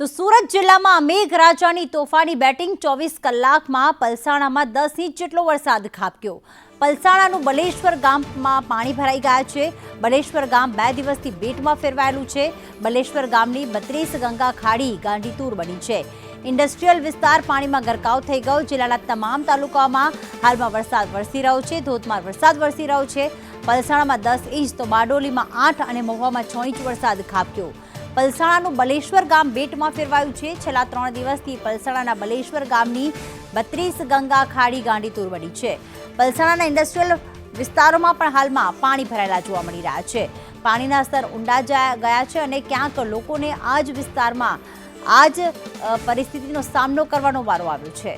તો સુરત જિલ્લામાં મેઘરાજાની તોફાની બેટિંગ ચોવીસ કલાકમાં પલસાણામાં દસ ઇંચ જેટલો વરસાદ ખાબક્યો. પલસાણાનું બલેશ્વર ગામમાં પાણી ભરાઈ ગયા છે. બલેશ્વર ગામ બે દિવસથી બેટમાં ફેરવાયેલું છે. બલેશ્વર ગામની બત્રીસ ગંગા ખાડી ગાંધીતુર બની છે. ઇન્ડસ્ટ્રીયલ વિસ્તાર પાણીમાં ગરકાવ થઈ ગયો. જિલ્લાના તમામ તાલુકામાં હાલમાં વરસાદ વરસી રહ્યો છે. ધોધમાર વરસાદ વરસી રહ્યો છે. પલસાણામાં દસ ઇંચ તો બારડોલીમાં આઠ અને મહુવામાં છ ઇંચ વરસાદ ખાબક્યો. પલસાણાનું બલેશ્વર ગામ બેટમાં ફેરવાયું છે. છેલ્લા ત્રણ દિવસથી પલસાણાના બલેશ્વર ગામની બત્રીસ ગંગા ખાડી ગાંડી બની છે. પલસાણાના ઇન્ડસ્ટ્રીયલ વિસ્તારોમાં પણ હાલમાં પાણી ભરાયેલા જોવા મળી રહ્યા છે. પાણીના સ્તર ઊંડા ગયા છે અને ક્યાંક લોકોને આ જ વિસ્તારમાં આ પરિસ્થિતિનો સામનો કરવાનો વારો આવ્યો છે.